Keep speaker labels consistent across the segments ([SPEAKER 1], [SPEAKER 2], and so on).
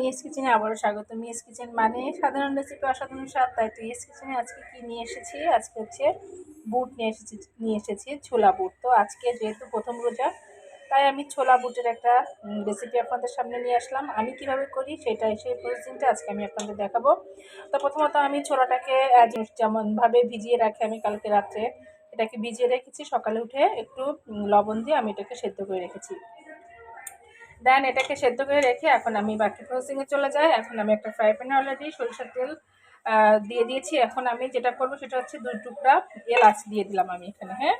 [SPEAKER 1] নিয়েস কিচেনে আবারও স্বাগত। মিয়েস কিচেন মানে সাধারণ রেসিপি অসাধারণ স্বাদ। তাই তো ইয়েস কিচেনে আজকে কি নিয়ে এসেছি? আজকে হচ্ছে বুট নিয়ে এসেছি নিয়ে এসেছি ছোলা বুট। তো আজকে যেহেতু প্রথম রোজা, তাই আমি ছোলা বুটের একটা রেসিপি আপনাদের সামনে নিয়ে আসলাম। আমি কীভাবে করি সেটাই সেই প্রসেসিংটা আজকে আমি আপনাদের দেখাবো। তো প্রথমত আমি ছোলাটাকে যেমনভাবে ভিজিয়ে রাখি আমি কালকে রাত্রে, এটাকে ভিজিয়ে রেখেছি। সকালে উঠে একটু লবণ দিয়ে আমি এটাকে সেদ্ধ করে রেখেছি। দেন এটাকে সেদ্ধ করে রেখে এখন আমি বাকি প্রসেসিংয়ে চলে যাই। এখন আমি একটা ফ্রাই প্যানে অলরেডি সরিষার তেল দিয়ে দিয়েছি। এখন আমি যেটা করব সেটা হচ্ছে দুই টুকরা এলাচ দিয়ে দিলাম আমি এখানে হ্যাঁ?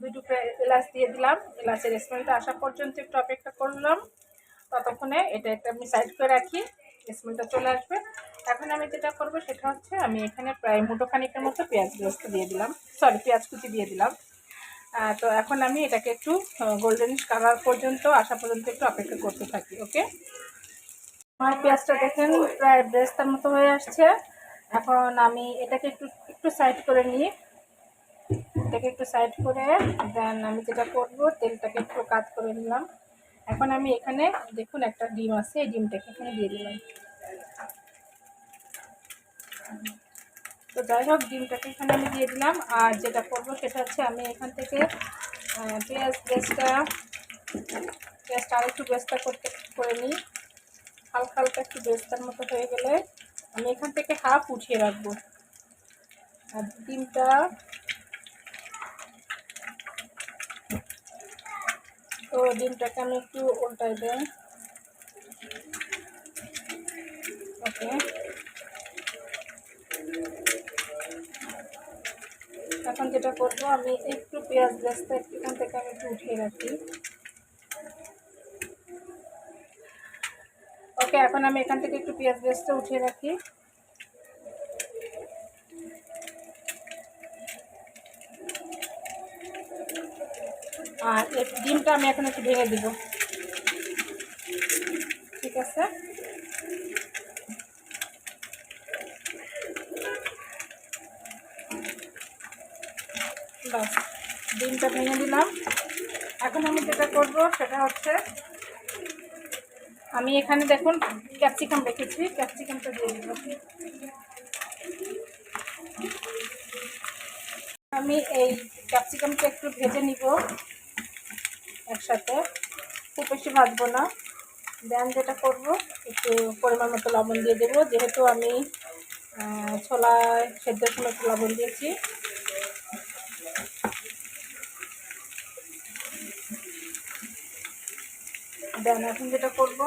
[SPEAKER 1] দুই টুকরা এলাচ দিয়ে দিলাম। এলাচের স্মেলটা আসা পর্যন্ত একটু অপেক্ষা করলাম। ততক্ষণে এটা একটা আমি সাইড করে রাখি স্মেলটা চলে আসবে। এখন আমি যেটা করব সেটা হচ্ছে আমি এখানে প্রায় মুঠো খানিকের মতো পেঁয়াজ বেস্ট দিয়ে দিলাম। সরি পেঁয়াজ কুচি দিয়ে দিলাম। তো এখন আমি এটাকে একটু গোল্ডেনিশ কালার পর্যন্ত আসা পর্যন্ত একটু অপেক্ষা করতে থাকি, ওকে? আমার পেঁয়াজটা দেখেন, প্রায় ব্রেস্তার মতো হয়ে আসছে। এখন আমি এটাকে একটু একটু সাইড করে নিই। এটাকে একটু সাইড করে দেন আমি যেটা করব, তেলটাকে একটু কাজ করে নিলাম। এখন আমি এখানে, দেখুন একটা ডিম আছে, এই ডিমটাকে এখানে দিয়ে দিলাম। তো যাই হোক, ডিমটাকে এখানে আমি দিয়ে দিলাম। আর যেটা করব সেটা হচ্ছে আমি এখান থেকে পেঁয়াজ পেঁয়াজটা পেঁয়াজটা আর একটু বেস্তা করতে, করে নিই। হালকা হালকা একটু বেস্তার মতো হয়ে গেলে আমি এখান থেকে হাফ উঠিয়ে রাখব। আর ডিমটা তো ডিমটাকে আমি একটু উল্টাই দেয় ওকে। এখন যেটা করব, আমি একটু পেঁয়াজ বেস্তা এখান থেকে আমি একটু উঠিয়ে রাখি। ওকে, এখন আমি এখান থেকে একটু পেঁয়াজ বেস্তা উঠিয়ে রাখি। আর ডিমটা আমি এখন একটু ভেঙে দিব। ঠিক আছে? বাস ডিমটা ভেঙে দিলাম। এখন আমি যেটা করব সেটা হচ্ছে, আমি এখানে দেখুন ক্যাপসিকাম রেখেছি। ক্যাপসিকামটা দিয়ে দিব আমি এই ক্যাপসিকামটা একটু ভেজে নিব একসাথে। খুব বেশি ভাজবো না। দেন যেটা করব, একটু পরিমাণ মতো লবণ দিয়ে দেবো। যেহেতু আমি ছোলা সেদ্ধর সময় লবণ দিয়েছি দেন, এখন যেটা করব,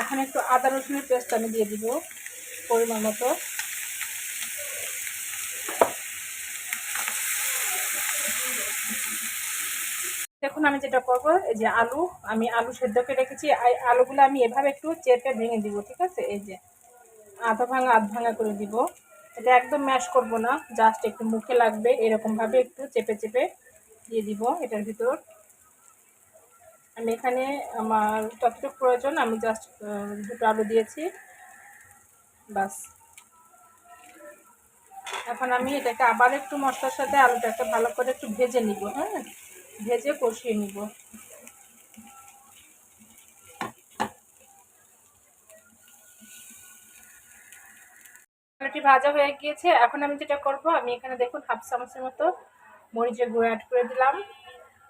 [SPEAKER 1] এখন একটু আদা রসুনের পেস্ট আমি দিয়ে দিব, পরিমাণ মতো। দেখুন, আমি যেটা করব, এই যে আলু, আমি আলু সেদ্ধকে রেখেছি। আলুগুলো আমি এভাবে একটু চেপে ভেঙে দিব, ঠিক আছে? এই যে আধা ভাঙা, আধ ভাঙা করে দিব। এটা একদম ম্যাশ করব না জাস্ট একটু মুখে লাগবে এরকমভাবে একটু চেপে চেপে দিয়ে দিব এটার ভিতর। আমি এখানে আমার যতটুকু প্রয়োজন, আমি জাস্ট দুটো আলু দিয়েছি। বাস এখন আমি এটাকে আবার একটু মশলার সাথে আলুটাকে ভালো করে একটু ভেজে নিব হ্যাঁ? ভেজে কষিয়ে নিব। ভাজা হয়ে গিয়েছে। এখন আমি যেটা করব, আমি এখানে দেখুন হাফ চামচের মতো মরিচের গুঁড়ো অ্যাড করে দিলাম।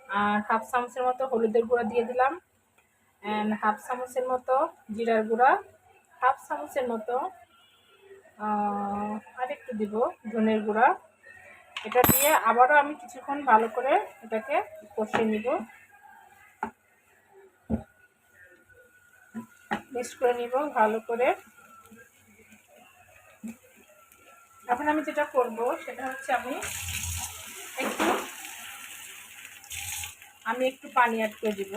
[SPEAKER 1] আর হাফ চামচের মতো হলুদের গুঁড়ো দিয়ে দিলাম। অ্যান্ড হাফ চামচের মতো জিরার গুঁড়া। হাফ চামচের মতো আর একটু দিব ধনের গুঁড়া। এটা দিয়ে আবারও আমি কিছুক্ষণ ভালো করে এটাকে কষিয়ে নিব। মিক্স করে নিব ভালো করে। এখন আমি যেটা করব, সেটা হচ্ছে আমি একটু আমি একটু পানি অ্যাড করে দিব।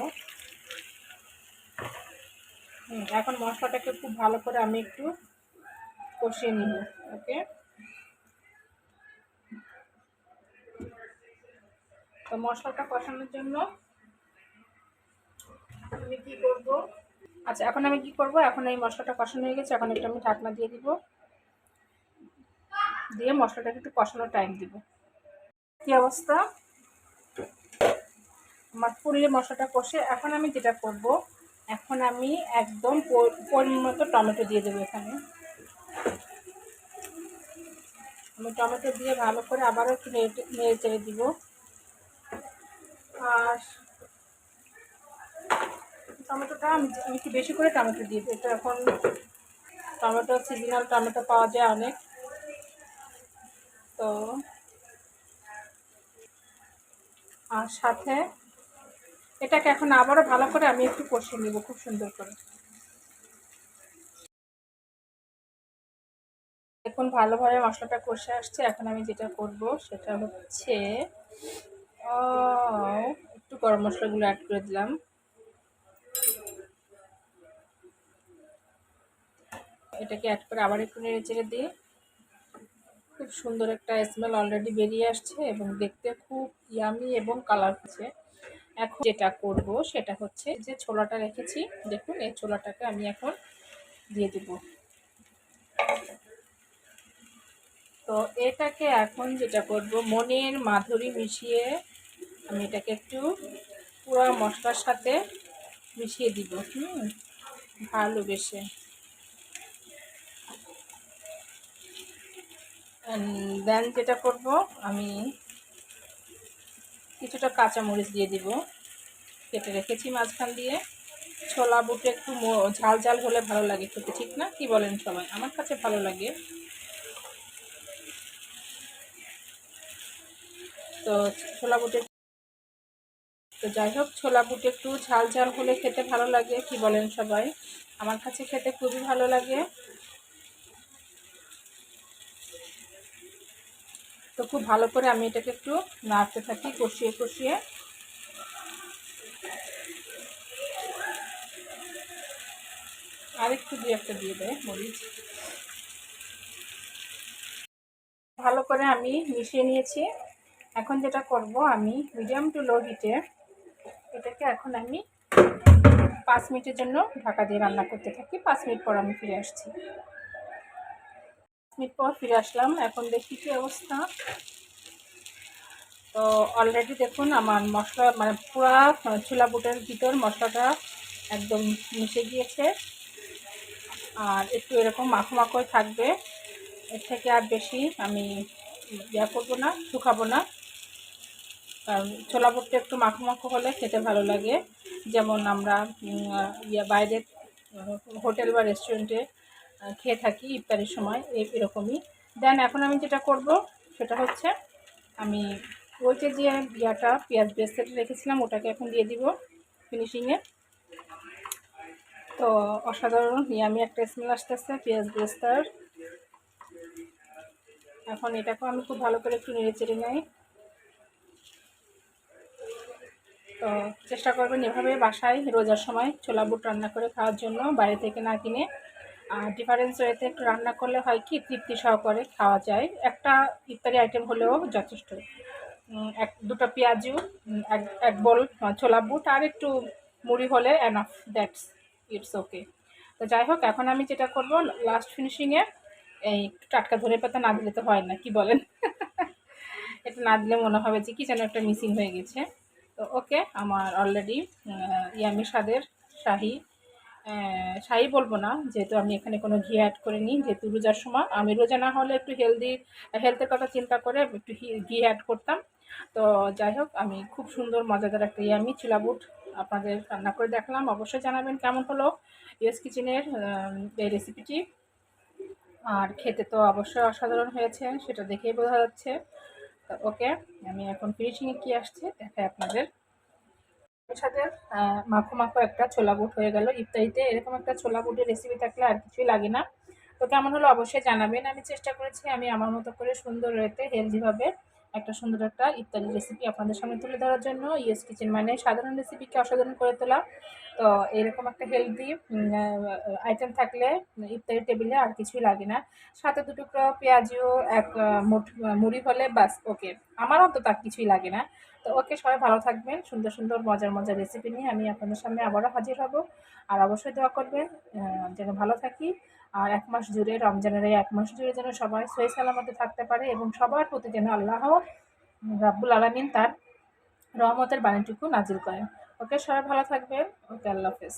[SPEAKER 1] এখন মশলাটাকে খুব ভালো করে আমি একটু কষিয়ে নিব, ওকে? তো মশলাটা কষানোর জন্য আমি কি করব? আচ্ছা এখন আমি কি করব? এখন এই মশলাটা কষানো হয়ে গেছে, এখন একটু আমি ঢাকনা দিয়ে দিব। দিয়ে মশলাটাকে একটু কষানোর টাইম দিব। কি অবস্থা? আমার ফুললি মশলাটা কষে এখন আমি যেটা করব, এখন আমি একদম পরিমাণ টমেটো দিয়ে দেবো এখানে। আমি টমেটো দিয়ে ভালো করে আবারও একটু নেড়ে চেড়ে দিব। আর টমেটোটা আমি একটু বেশি করে টমেটো দিয়ে দিই এটা এখন টমেটো সিজনাল টমেটো পাওয়া যায় অনেক। তো, আর সাথে এটাকে এখন আবারও ভালো করে আমি একটু কষিয়ে নেব, খুব সুন্দর করে। এখন ভালোভাবে মশলাটা কষে আসছে। এখন আমি যেটা করব, সেটা হচ্ছে একটু গরম মশলাগুলো অ্যাড করে দিলাম। এটাকে অ্যাড করে আবার একটু নেড়ে চেড়ে দিই। খুব সুন্দর একটা স্মেল অলরেডি বেরিয়ে আসছে এবং দেখতে খুব ইয়ামি এবং কালার হচ্ছে এখন যেটা করব সেটা হচ্ছে যে ছোলাটা রেখেছি। দেখুন, এই ছোলাটাকে আমি এখন দিয়ে দেব। তো এটাকে এখন যেটা করব, মনের মাধুরী মিশিয়ে আমি এটাকে একটু পুরো মশলার সাথে মিশিয়ে দিব। হুম, ভালোবেসে। দেন যেটা করব, আমি কিছুটা কাঁচা মরিচ দিয়ে দিব। কেটে রেখেছি মাঝখান দিয়ে। ছোলা বুটে একটু ঝাল ঝাল হলে ভালো লাগে খেতে, ঠিক না? কি বলেন সবাই? আমার কাছে ভালো লাগে। তো ছোলা বুটে তো যাই হোক, ছোলা বুটে একটু ঝাল ঝাল হলে খেতে ভালো লাগে, কি বলেন সবাই? আমার কাছে খেতে খুবই ভালো লাগে। তো খুব ভালো করে আমি এটাকে একটু নাড়তে থাকি, কষিয়ে কষিয়ে। আর একটু দিয়ে একটা দিয়ে দেয় মরিচ। ভালো করে আমি মিশিয়ে নিয়েছি। এখন যেটা করব আমি মিডিয়াম টু লো হিটে এটাকে এখন আমি পাঁচ মিনিটের জন্য ঢাকা দিয়ে রান্না করতে থাকি। পাঁচ মিনিট পর আমি ফিরে আসছি। মিনিট পর ফিরে আসলাম। এখন দেখি কি অবস্থা। তো অলরেডি দেখুন, আমার মশলা মানে পুরা ছোলা বুটের ভিতর মশলাটা একদম মিশে গিয়েছে। আর একটু এরকম মাখো মাখোই থাকবে। এর থেকে আর বেশি আমি ইয়া করব না, শুকাবো না। কারণ ছোলা বুটটা একটু মাখো মাখো হলে খেতে ভালো লাগে। যেমন আমরা ইয়া বাইরে হোটেল বা রেস্টুরেন্টে খেয়ে থাকি ইফতারের সময় এরকমই। দেন এখন আমি যেটা করব, সেটা হচ্ছে আমি ওই যে যে ইয়াটা পেঁয়াজ বেস্টেটা রেখেছিলাম, ওটাকে এখন দিয়ে দিব ফিনিশিংয়ে তো অসাধারণ ইয়ামি একটা স্মেল আসতেছে, পেঁয়াজ বেস্তার। এখন এটাকেও আমি খুব ভালো করে একটু নেড়ে চেড়ে নেই। তো চেষ্টা করবেন এভাবে বাসায় রোজার সময় ছোলা বুট রান্না করে খাওয়ার জন্য, বাইরে থেকে না কিনে। ডিফারেন্স ওয়েতে একটু রান্না করলে হয় কি, তৃপ্তি সহকারে খাওয়া যায়। একটা ইত্যাদি আইটেম হলেও যথেষ্ট। এক, দুটো পেঁয়াজু এক এক বল ছোলা বুট আর একটু মুড়ি হলে এনাফ দ্যাটস ইটস ওকে তো যাই হোক, এখন আমি যেটা করব লাস্ট ফিনিশিংয়ে এই টাটকা ধরে পাতা না দিলে তো হয় না, কি বলেন? এটা না দিলে মনে হবে যে কি যেন একটা মিসিং হয়ে গেছে। তো ওকে আমার অলরেডি ইয়ামি স্বাদের শাহি শাহি বলব না, যেহেতু আমি এখানে কোনো ঘি অ্যাড করে করিনি, যেহেতু রোজার সময়, আমি রোজা না হলে একটু হেলদি হেলথের কথা চিন্তা করে একটু ঘি- অ্যাড করতাম। তো যাই হোক, আমি খুব সুন্দর, মজাদার একটা ইয়ামি চিলাবুট আপনাদের রান্না করে দেখলাম। অবশ্যই জানাবেন কেমন হলো ইয়েস কিচেনের এই রেসিপিটি আর খেতে তো অবশ্যই অসাধারণ হয়েছে, সেটা দেখেই বোঝা যাচ্ছে। ওকে আমি এখন ফিনিশিংয়ে কী আসছে, দেখাই আপনাদের। সাথে মাখো মাখো একটা ছোলা বুট হয়ে গেল। ইফতারিতে এরকম একটা ছোলা বুটের রেসিপি থাকলে আর কিছুই লাগে না। তো কেমন হলো অবশ্যই জানাবেন। আমি চেষ্টা করেছি, আমি আমার মতো করে সুন্দর রেতে হেলদিভাবে একটা সুন্দর একটা ইফতারি রেসিপি আপনাদের সামনে তুলে ধরার জন্য। ইয়েস কিচেন মানে সাধারণ রেসিপিকে অসাধারণ করে তোলা তো এরকম একটা হেলদি আইটেম থাকলে ইফতারি টেবিলে আর কিছুই লাগে না। সাথে দু টুকরো পেঁয়াজিও, এক মুঠ মুড়ি হলে বাস ওকে। আমার অন্তত আর কিছুই লাগে না। তো ওকে সবাই ভালো থাকবেন, সুন্দর সুন্দর মজার মজার রেসিপি নিয়ে আমি আপনাদের সামনে আবারও হাজির হব। আর অবশ্যই দোয়া করবেন যেন ভালো থাকি। আর এক মাস জুড়ে, রমজানের এই এক মাস জুড়ে যেন সবাই সহি সালামতে থাকতে পারে এবং সবার প্রতি যেন আল্লাহ রাব্বুল আলমিন তার রহমতের বাণীটুকু নাজিল করেন। ওকে, সবাই ভালো থাকবেন। ওকে, আল্লাহ হাফেজ।